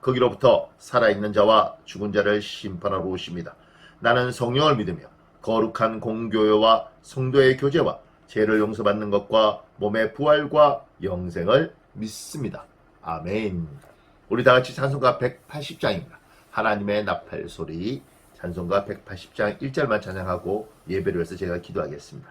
거기로부터 살아있는 자와 죽은 자를 심판하러 오십니다. 나는 성령을 믿으며 거룩한 공교회와 성도의 교제와 죄를 용서받는 것과 몸의 부활과 영생을 믿습니다. 아멘. 우리 다 같이 찬송가 180장입니다. 하나님의 나팔 소리 찬송가 180장 1절만 찬양하고 예배를 위해서 제가 기도하겠습니다.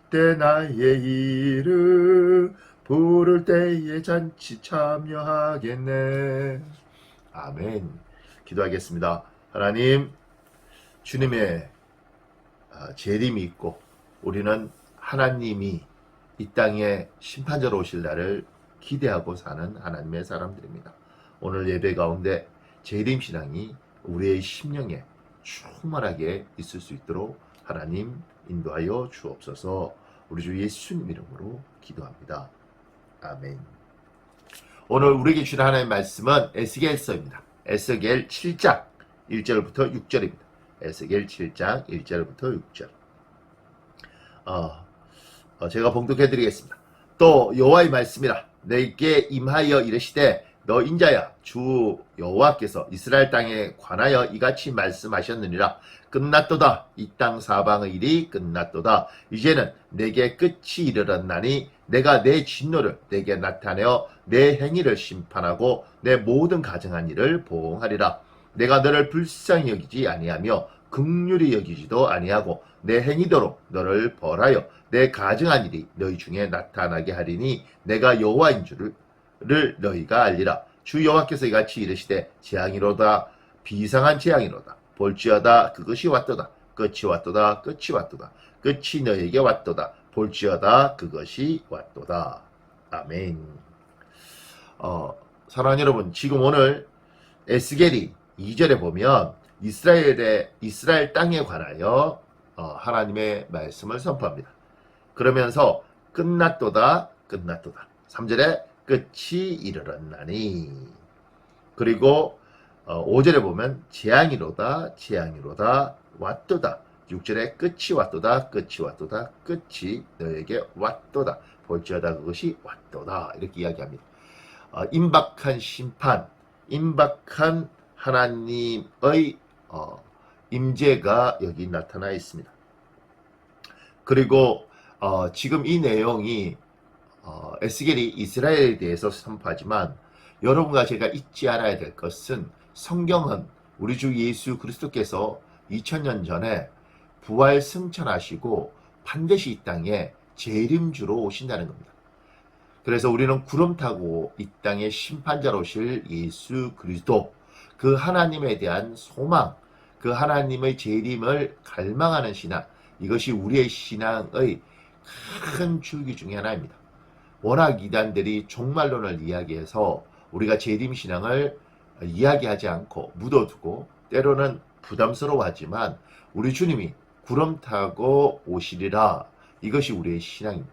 때 나의 이름 부를 때에 잔치 참여하겠네 아멘 기도하겠습니다 하나님 주님의 아, 재림이 있고 우리는 하나님이 이 땅에 심판자로 오실 날을 기대하고 사는 하나님의 사람들입니다. 오늘 예배 가운데 재림 신앙이 우리의 심령에 충만하게 있을 수 있도록 하나님 인도하여 주옵소서. 우리 주 예수님 이름으로 기도합니다. 아멘. 오늘 우리에게 주는 하나님의 말씀은 에스겔서입니다. 에스겔 7장 1절부터 6절입니다. 에스겔 7장 1절부터 6절. 어, 어, 제가 봉독해 드리겠습니다. 또 여호와의 말씀이라 내게 임하여 이르시되 너 인자야 주 여호와께서 이스라엘 땅에 관하여 이같이 말씀하셨느니라. 끝났도다. 이 땅 사방의 일이 끝났도다. 이제는 내게 끝이 이르렀나니 내가 내 진노를 내게 나타내어 내 행위를 심판하고 내 모든 가정한 일을 보응하리라. 내가 너를 불쌍히 여기지 아니하며 극률이 여기지도 아니하고 내 행위대로 너를 벌하여 내 가증한 일이 너희 중에 나타나게 하리니 내가 여호와인 줄을 너희가 알리라. 주 여호와께서 이같이 이르시되 재앙이로다. 비상한 재앙이로다. 볼지어다. 그것이 왔도다. 끝이 왔도다. 끝이 왔도다. 끝이 너에게 왔도다. 볼지어다. 그것이 왔도다. 아멘. 어, 사랑하는 여러분 지금 오늘 에스겔이 2절에 보면 이스라엘의 이스라엘 땅에 관하여 어, 하나님의 말씀을 선포합니다. 그러면서 끝났도다 끝났도다. 3절에 끝이 이르렀나니 그리고 어, 5절에 보면 재앙이로다 재앙이로다 왔도다 6절에 끝이 왔도다 끝이 왔도다 끝이 너에게 왔도다 볼지어다 그것이 왔도다 이렇게 이야기합니다. 어, 임박한 심판 임박한 하나님의 어, 임재가 여기 나타나 있습니다. 그리고 어, 지금 이 내용이 어, 에스겔이 이스라엘에 대해서 선포하지만 여러분과 제가 잊지 않아야 될 것은 성경은 우리 주 예수 그리스도께서 2000년 전에 부활 승천하시고 반드시 이 땅에 재림주로 오신다는 겁니다. 그래서 우리는 구름 타고 이 땅에 심판자로 오실 예수 그리스도 그 하나님에 대한 소망, 그 하나님의 재림을 갈망하는 신앙, 이것이 우리의 신앙의 큰 줄기 중의 하나입니다. 워낙 이단들이 종말론을 이야기해서 우리가 재림 신앙을 이야기하지 않고 묻어두고 때로는 부담스러워하지만 우리 주님이 구름 타고 오시리라 이것이 우리의 신앙입니다.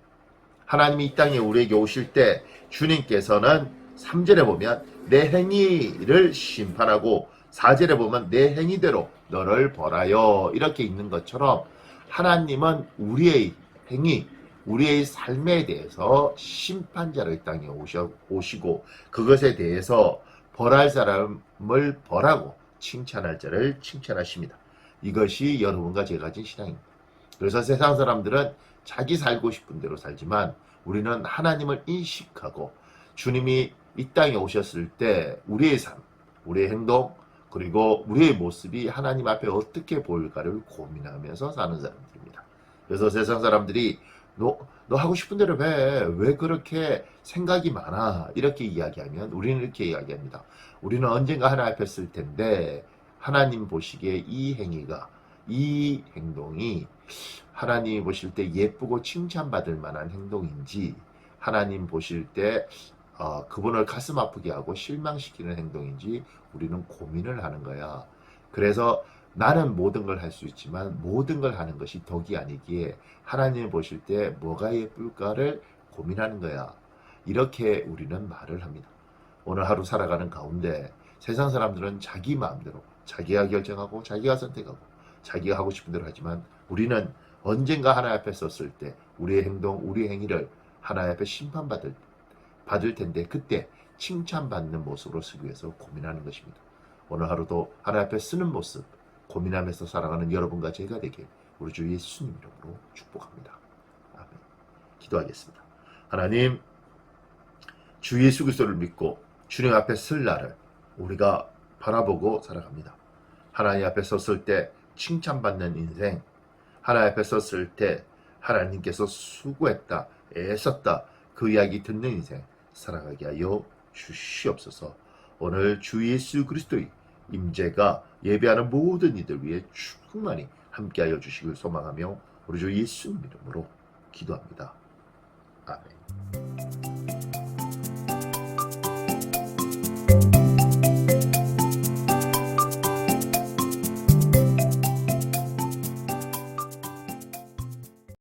하나님이 이 땅에 우리에게 오실 때 주님께서는 3절에 보면 내 행위를 심판하고 4절에 보면 내 행위대로 너를 벌하여 이렇게 있는 것처럼 하나님은 우리의 행위, 우리의 삶에 대해서 심판자로 이 땅에 오셔, 오시고 그것에 대해서 벌할 사람을 벌하고 칭찬할 자를 칭찬하십니다. 이것이 여러분과 제가 가진 신앙입니다. 그래서 세상 사람들은 자기 살고 싶은 대로 살지만 우리는 하나님을 인식하고 주님이 이 땅에 오셨을 때 우리의 삶, 우리의 행동, 그리고 우리의 모습이 하나님 앞에 어떻게 보일까를 고민하면서 사는 사람들입니다. 그래서 세상 사람들이 너, 너 하고 싶은 대로 해. 왜 그렇게 생각이 많아? 이렇게 이야기하면 우리는 이렇게 이야기합니다. 우리는 언젠가 하나님 앞에 쓸 텐데 하나님 보시기에 이 행위가 이 행동이 하나님이 보실 때 예쁘고 칭찬받을 만한 행동인지 하나님 보실 때 어, 그분을 가슴 아프게 하고 실망시키는 행동인지 우리는 고민을 하는 거야. 그래서 나는 모든 걸 할 수 있지만 모든 걸 하는 것이 덕이 아니기에 하나님이 보실 때 뭐가 예쁠까를 고민하는 거야. 이렇게 우리는 말을 합니다. 오늘 하루 살아가는 가운데 세상 사람들은 자기 마음대로 자기가 결정하고 자기가 선택하고 자기가 하고 싶은 대로 하지만 우리는 언젠가 하나님 앞에 섰을 때 우리의 행동, 우리의 행위를 하나님 앞에 심판받을 받을 텐데 그때 칭찬받는 모습으로 쓰기 위해서 고민하는 것입니다. 오늘 하루도 하나님 앞에 쓰는 모습 고민하면서 살아가는 여러분과 제가 되게 우리 주 예수님 이름으로 축복합니다. 아멘. 기도하겠습니다. 하나님 주 예수 그리스도를 믿고 주님 앞에 쓸 날을 우리가 바라보고 살아갑니다. 하나님 앞에 섰을 때 칭찬받는 인생, 하나님 앞에 섰을 때 하나님께서 수고했다, 애썼다 그 이야기 듣는 인생 살아가게 하여 주시옵소서. 오늘 주 예수 그리스도의 임재가 예배하는 모든 이들 위해 충만히 함께하여 주시길 소망하며 우리 주 예수님 이름으로 기도합니다.